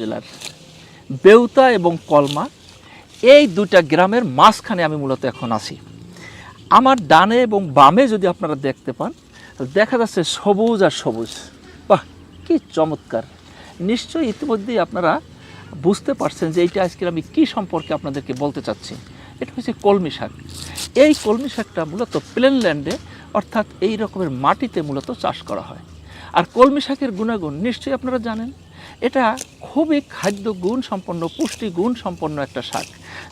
জেলার বেউতা এবং কলমা, এই দুটা গ্রামের মাঝখানে আমি মূলত এখন আছি। আমার ডানে এবং বামে যদি আপনারা দেখতে পান, দেখা যাচ্ছে সবুজ আর সবুজ। বাহ, কি চমৎকার! নিশ্চয়ই ইতিমধ্যেই আপনারা বুঝতে পারছেন যে এইটা আজকে আমি কী সম্পর্কে আপনাদেরকে বলতে চাচ্ছি। এটা হচ্ছে কলমি শাক। এই কলমি শাকটা মূলত প্লেনল্যান্ডে অর্থাৎ এই রকমের মাটিতে মূলত চাষ করা হয়। আর কলমি শাকের গুণাগুণ নিশ্চয়ই আপনারা জানেন। এটা খুবই খাদ্য গুণ সম্পন্ন পুষ্টি গুণ সম্পন্ন একটা শাক,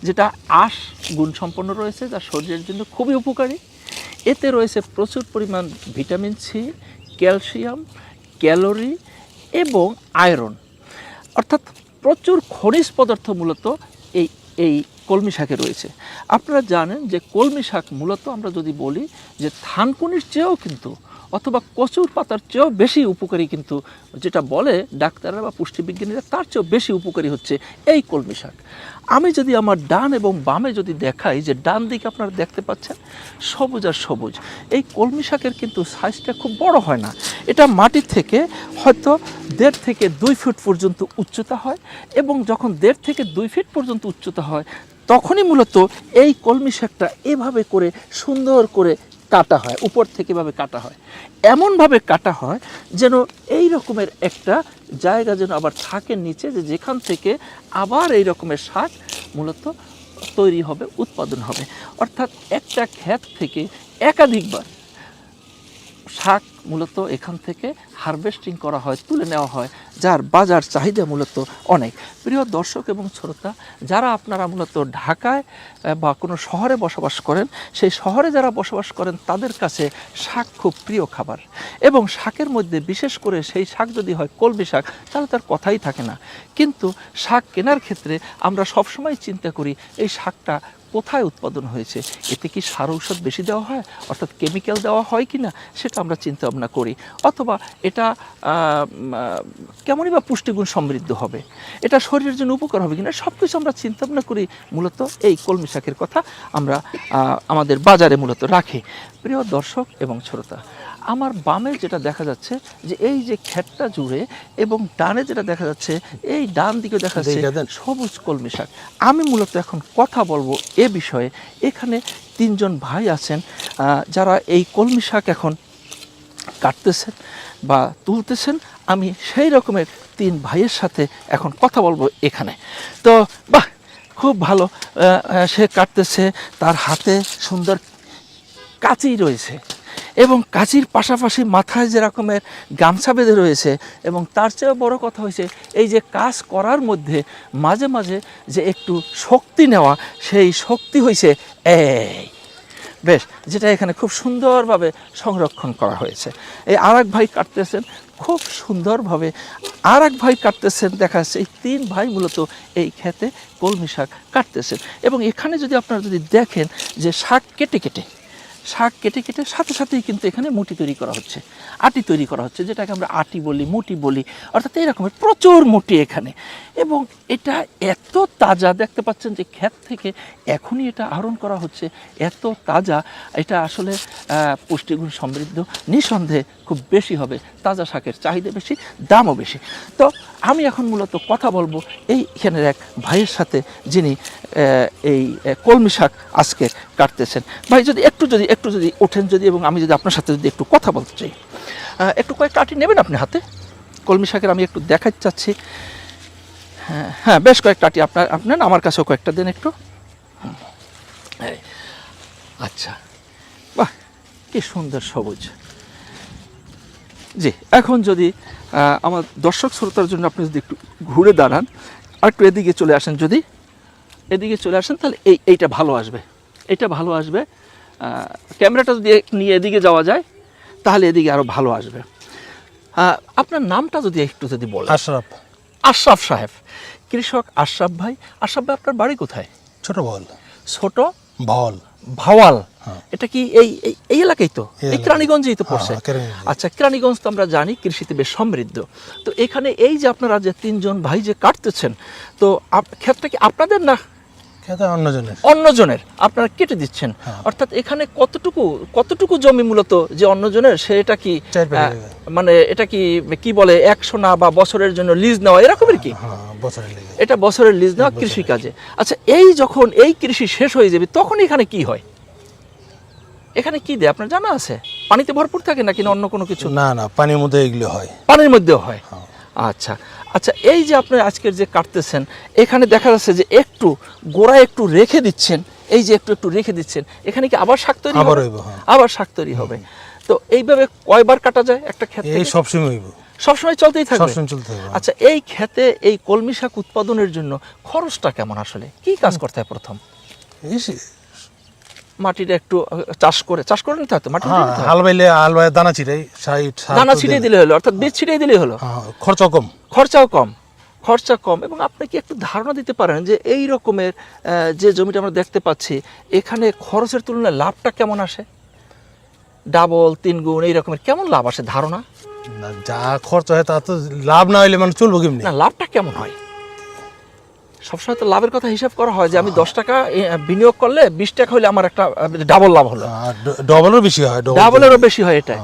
যেটা আঁশ গুণ সম্পন্ন রয়েছে, যা শরীরের জন্য খুবই উপকারী। এতে রয়েছে প্রচুর পরিমাণ ভিটামিন সি, ক্যালসিয়াম, ক্যালোরি এবং আয়রন। অর্থাৎ প্রচুর খনিজ পদার্থ মূলত এই এই কলমি শাকে রয়েছে। আপনারা জানেন যে কলমি শাক মূলত আমরা যদি বলি যে থানকুনির চেয়েও কিন্তু অথবা কচুর পাতার চেয়েও বেশি উপকারী কিন্তু যেটা বলে ডাক্তাররা বা পুষ্টিবিজ্ঞানীরা তার চেয়েও বেশি উপকারী হচ্ছে এই কলমি শাক। আমি যদি আমার ডান এবং বামে যদি দেখাই যে ডান দিকে আপনারা দেখতে পাচ্ছেন, সবুজ আর সবুজ। এই কলমি শাকের কিন্তু সাইজটা খুব বড় হয় না। এটা মাটি থেকে হয়তো দেড় থেকে দুই ফুট পর্যন্ত উচ্চতা হয় এবং যখন দেড় থেকে দুই ফিট পর্যন্ত উচ্চতা হয়, তখনই মূলত এই কলমি শাকটা এভাবে করে সুন্দর করে কাটা হয়, উপর থেকে এভাবে কাটা হয়। এমনভাবে কাটা হয় যেন এই রকমের একটা জায়গা যেন আবার থাকে নিচে, যে যেখান থেকে আবার এই রকমের শাক মূলত তৈরি হবে, উৎপাদন হবে। অর্থাৎ একটা ক্ষেত থেকে একাধিকবার শাক মূলত এখান থেকে হারভেস্টিং করা হয়, তুলে নেওয়া হয়, যার বাজার চাহিদা মূলত অনেক। প্রিয় দর্শক এবং শ্রোতা, যারা আপনারা মূলত ঢাকায় বা কোনো শহরে বসবাস করেন, সেই শহরে যারা বসবাস করেন, তাদের কাছে শাক খুব প্রিয় খাবার। এবং শাকের মধ্যে বিশেষ করে সেই শাক যদি হয়, কলমি শাক, তাহলে তার কথাই থাকে না। কিন্তু শাক কেনার ক্ষেত্রে আমরা সবসময় চিন্তা করি, এই শাকটা কোথায় উৎপাদন হয়েছে? এতে কি সার ঔষধ বেশি দেওয়া হয়? অর্থাৎ কেমিক্যাল দেওয়া হয় কি না সেটা আমরা চিন্তা ভাবনা করি। অথবা এটা কেমনই বা পুষ্টিগুণ সমৃদ্ধ হবে? এটা শরীরের জন্য উপকার হবে কিনা? সব কিছু আমরা চিন্তা ভাবনা করি। মূলত এই কলমি শাকের কথা আমরা আমাদের বাজারে মূলত রাখি। প্রিয় দর্শক এবং শ্রোতা আমার বামে যেটা দেখা যাচ্ছে যে এই যে ক্ষেতটা জুড়ে এবং ডানে যেটা দেখা যাচ্ছে এই ডান দিকে দেখা যাচ্ছে সবুজ কলমি শাক। আমি মূলত এখন কথা বলব এ বিষয়ে। এখানে তিনজন ভাই আছেন যারা এই কলমি শাক এখন কাটতেছেন বা তুলতেছেন। আমি সেই রকমের তিন ভাইয়ের সাথে এখন কথা বলব এখানে। তো বাহ খুব ভালো সে কাটতেছে। তার হাতে সুন্দর কাঁচি রয়েছে। এবং কাঁচির পাশাপাশি মাথায় যে রকমের গামছা বেঁধে রয়েছে, এবং তার চেয়েও বড় কথা হয়েছে, এই যে কাজ করার মধ্যে মাঝে মাঝে যে একটু শক্তি নেওয়া, সেই শক্তি হয়েছে এই বেশ, যেটা এখানে খুব সুন্দরভাবে সংরক্ষণ করা হয়েছে। এই আর ভাই কাটতেছেন, খুব সুন্দরভাবে আর এক ভাই কাটতেছেন, দেখা যাচ্ছে এই তিন ভাই মূলত এই খেতে কলমি শাক কাটতেছেন। এবং এখানে যদি আপনারা যদি দেখেন যে শাক কেটে কেটে শাক কেটে কেটে সাথে সাথেই কিন্তু এখানে মুটি তৈরি করা হচ্ছে। আটি তৈরি করা হচ্ছে, যেটাকে আমরা আটি বলি, মুটি বলি, অর্থাৎ এইরকমের প্রচুর মুটি এখানে। এবং এটা এত তাজা, দেখতে পাচ্ছেন যে ক্ষেত থেকে এখনই এটা আহরণ করা হচ্ছে, এত তাজা। এটা আসলে পুষ্টিগুণ সমৃদ্ধ, নিঃসন্দেহে খুব বেশি হবে, তাজা শাকের চাহিদা বেশি, দামও বেশি। তো আমি এখন মূলত কথা বলব এইখানের এক ভাইয়ের সাথে যিনি এই কলমি শাক আজকে কাটতেছেন। ভাই যদি একটু যদি একটু যদি ওঠেন যদি এবং আমি যদি আপনার সাথে যদি একটু কথা বলতে চাই একটু কয়েক আটি নেবেন আপনি হাতে? কলমি শাকের আমি একটু দেখাতে চাচ্ছি। হ্যাঁ হ্যাঁ বেশ কয়েক আটি আপনার আপনার আমার কাছেও কয়েকটা দেন একটু। এই, আচ্ছা। বাহ কি সুন্দর সবুজ। জি এখন যদি আমার দর্শক শ্রোতার জন্য আপনি যদি একটু ঘুরে দাঁড়ান আর একটু এদিকে চলে আসেন যদি এদিকে চলে আসেন তাহলে এই এইটা ভালো আসবে। এটা ভালো আসবে। ক্যামেরাটা যদি নিয়ে এদিকে যাওয়া যায় তাহলে এদিকে আরও ভালো আসবে। আপনার নামটা যদি একটু যদি বলেন। আশরাফ। আশরাফ সাহেব। কৃষক আশরাফ ভাই আশরাফ ভাই আপনার বাড়ি কোথায়? ছোট বল। ছোট বল। ভাওয়াল হ্যাঁ। এটা কি এই এই- এলাকায় তো? এই এই কেরানীগঞ্জেই তো হ্যাঁ, পড়ছে। হ্যাঁ, আচ্ছা কেরানীগঞ্জ তো আমরা জানি কৃষিতে বেশ সমৃদ্ধ। তো এখানে এই যে আপনারা যে তিনজন ভাই যে কাটতেছেন তো ক্ষেতটা কি আপনাদের না খেতে অন্যজনের। অন্যজনের আপনারা কেটে দিচ্ছেন। হ্যাঁ। অর্থাৎ এখানে কতটুকু কতটুকু জমি মূলত যে অন্যজনের সেটা কি। মানে এটা কি কি বলে একশো না বা বছরের জন্য লিজ নেওয়া এরকমের কি? হ্যাঁ লেগে এটা বছরের লিজ নেওয়া কৃষি কাজে আচ্ছা এই যখন এই কৃষি শেষ হয়ে যাবে তখন এখানে কি হয়? এখানে কি দেয় আপনার জানা আছে? পানিতে ভরপুর থাকে নাকি অন্য কোনো কিছু? না না পানির মধ্যে এগুলো হয়। পানির মধ্যেও হয়। হ্যাঁ। আচ্ছা আচ্ছা এই যে আপনি আজকের যে কাটতেছেন এখানে দেখা যাচ্ছে যে একটু গোড়া একটু রেখে দিচ্ছেন এই যে একটু একটু রেখে দিচ্ছেন এখানে কি আবার শাক তৈরি আবার হবে? হ্যাঁ। আবার শাক তৈরি হবে। তো এইভাবে কয়বার কাটা যায় একটা ক্ষেত্রে এই সবসময় হইব। সবসময় চলতেই থাকবে? সবসময় চলতে হবে। আচ্ছা এই ক্ষেতে এই কলমি শাক উৎপাদনের জন্য খরচটা কেমন আসলে? কি কাজ করতে হয় প্রথম? মাটিটা একটু চাষ করে চাষ করে নিতে হয় তো মাটি হ্যাঁ হাল বাইলে হাল বাইলে দানা দানা ছিটিয়ে দিলে। হলো অর্থাৎ বীজ ছিটিয়ে দিলেই হলো। হ্যাঁ খরচা কম। খরচাও কম খরচা কম এবং আপনি কি একটু ধারণা দিতে পারেন যে এই রকমের যে জমিটা আমরা দেখতে পাচ্ছি এখানে খরচের তুলনায় লাভটা কেমন আসে? ডাবল তিন গুণ এই রকমের কেমন লাভ আসে ধারণা? যা খরচা হয় তা তো লাভ না হইলে মানে চলবো কেমনি? না লাভটা কেমন হয়? সবসময় তো লাভের কথা হিসাব করা হয় যে আমি দশ টাকা বিনিয়োগ করলে বিশ টাকা হলে আমার একটা ডাবল লাভ হলো। ডবলেরও বেশি হয় ডাবলেরও বেশি হয় এটা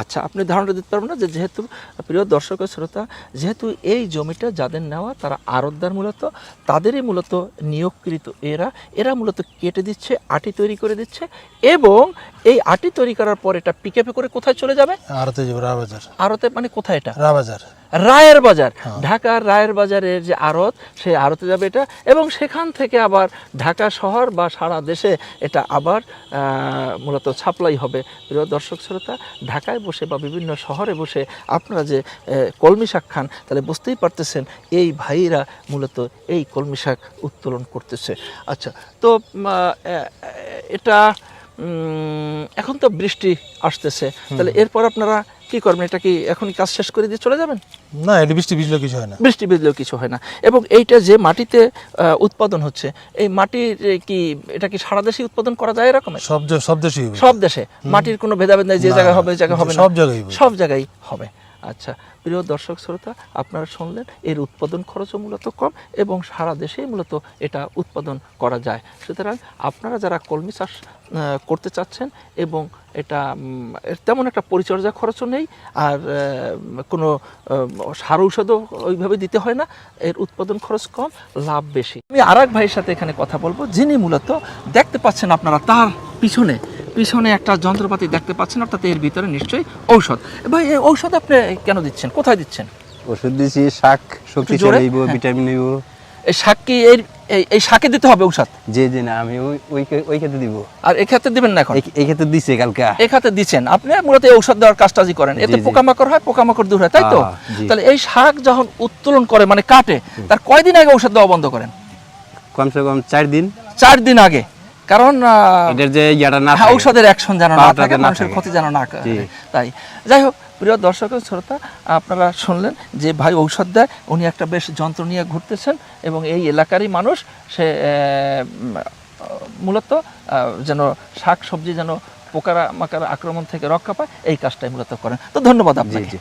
আচ্ছা আপনি ধারণা দিতে পারবেন না যে যেহেতু প্রিয় দর্শক শ্রোতা যেহেতু এই জমিটা যাদের নেওয়া তারা আড়তদার মূলত তাদেরই মূলত নিয়োগকৃত এরা। এরা মূলত কেটে দিচ্ছে আটি তৈরি করে দিচ্ছে এবং এই আটি তৈরি করার পর এটা পিকআপে করে কোথায় চলে যাবে? আর তো যাব রাবাজার। আড়তে মানে কোথায় এটা? রাবাজার। রায়ের বাজার। ঢাকার রায়ের বাজারের যে আড়ত সেই আড়তে যাবে এটা এবং সেখান থেকে আবার ঢাকা শহর বা সারা দেশে এটা আবার মূলত সাপ্লাই হবে। প্রিয় দর্শক শ্রোতা ঢাকায় বসে বা বিভিন্ন শহরে বসে আপনারা যে কলমি শাক খান তাহলে বুঝতেই পারতেছেন এই ভাইরা মূলত এই কলমি শাক উত্তোলন করতেছে। আচ্ছা তো এটা এখন তো বৃষ্টি আসতেছে। তাহলে এরপর আপনারা কি করবেন? এটা কি এখন কাজ শেষ করে দিয়ে চলে যাবেন? না এটা বৃষ্টি ভিজলেও কিছু হয় না। বৃষ্টি বিজলেও কিছু হয় না। এবং এইটা যে মাটিতে আহ, উৎপাদন হচ্ছে এই মাটির কি এটা কি সারা দেশে উৎপাদন করা যায় এরকম? সব দেশে সব দেশে সব দেশে। মাটির কোনো ভেদাভেদ নাই যে জায়গায় হবে ওই জায়গায় হবে সব জায়গায় সব জায়গায় হবে। আচ্ছা প্রিয় দর্শক শ্রোতা, আপনারা শুনলেন, এর উৎপাদন খরচও মূলত কম এবং সারা দেশেই মূলত এটা উৎপাদন করা যায়। সুতরাং আপনারা যারা কলমি চাষ করতে চাচ্ছেন এবং এটা তেমন একটা পরিচর্যা খরচও নেই আর কোনো সার ঔষধও ওইভাবে দিতে হয় না, এর উৎপাদন খরচ কম, লাভ বেশি। আমি আর ভাইয়ের সাথে এখানে কথা বলব, যিনি মূলত দেখতে পাচ্ছেন আপনারা তার পিছনে পিছনে একটা যন্ত্রপাতি দেখতে পাচ্ছেন অর্থাৎ এর ভিতরে নিশ্চয়ই ঔষধ। ভাই এই ঔষধ আপনি কেন দিচ্ছেন? কোথায় দিচ্ছেন? ওষুধ দিছি শাক জোরে? হইব হ্যাঁ। ভিটামিন হইব এই শাক কি এই এই- শাকে দিতে হবে ঔষধ? যে যে না আমি ওই ওই খে- ওই ক্ষেত্রে দিব। আর এই ক্ষেত্রে দিবেন না এখন? এই- ক্ষেত্রে দিছে কালকে। এই খাতে দিচ্ছেন। আপনি মূলত এই ঔষধ দেওয়ার কাজটাজি করেন। এতে। পোকামাকড় হয় পোকামাকড় দূর হয় তাই তো? তাহলে এই শাক যখন উত্তোলন করে মানে কাটে তার কয়দিন আগে ঔষধ দেওয়া বন্ধ করেন? কমসে কম চার দিন। চার দিন আগে? কারণ এটার যে ইয়াটা না হ্যাঁ ঔষধের অ্যাকশন যেন না থাকে মানুষের ক্ষতি যেন না করে তাই। যাই হোক প্রিয় দর্শক শ্রোতা আপনারা শুনলেন যে ভাই ঔষধ দেয় উনি একটা বেশ যন্ত্র নিয়ে ঘুরতেছেন এবং এই এলাকারই মানুষ সে মূলত যেন শাক সবজি যেন পোকারা মাকারা আক্রমণ থেকে রক্ষা পায় এই কাজটাই মূলত করেন। তো ধন্যবাদ আপনাকে। জি।